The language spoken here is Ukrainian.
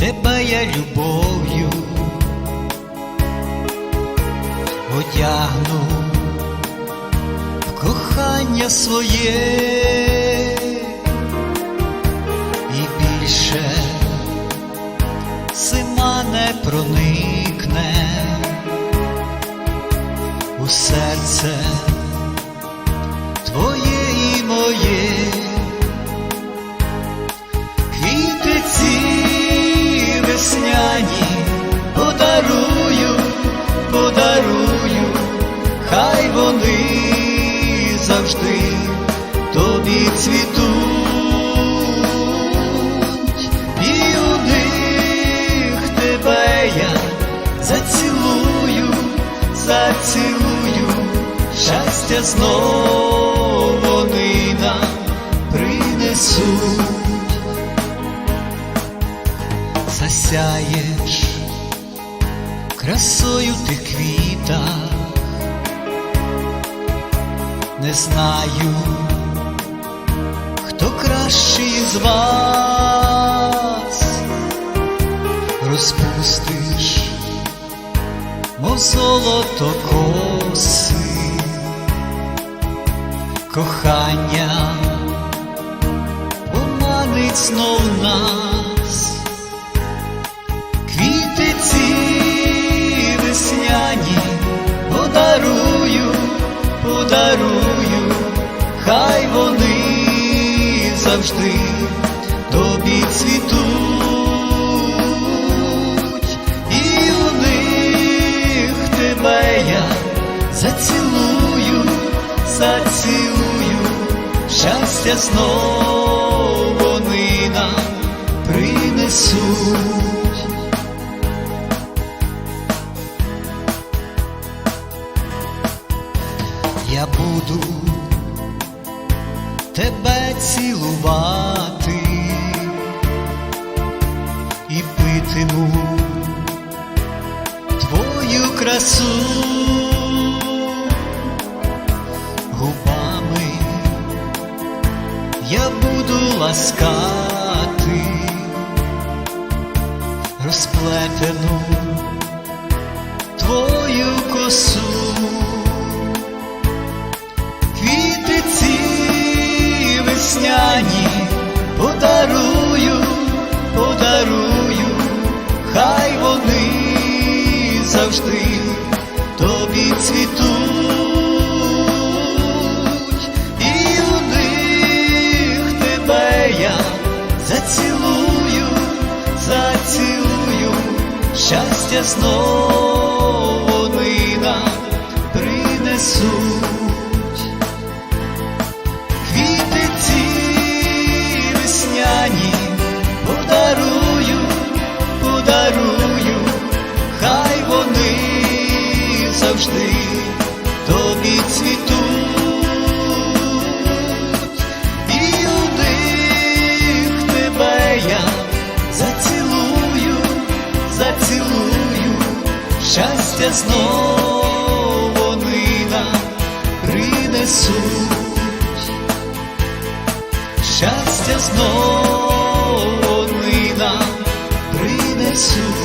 вкриє любов'ю, одягну в кохання своє. І більше зима не проникне у серце цвітуть, і у них тебе я зацілую, зацілую, щастя знов вони нам принесуть. Засяєш красою ти квіта, не знаю, хто кращий з вас розпустиш, мов золото коси, кохання поманить знов нас. Завжди тобі цвітуть, і у них тебе я зацілую, зацілую, щастя знов вони нам принесуть. Я буду тебе цілувати і питиму твою красу губами я буду ласкати розплетену твою косу. Весняні подарую, подарую, хай вони завжди тобі цвітуть, і у них тебе я зацілую, зацілую, щастя знов завжди тобі цвітуть, і у тебе я зацілую, зацілую, щастя знов вони принесуть щастя знов вони принесуть.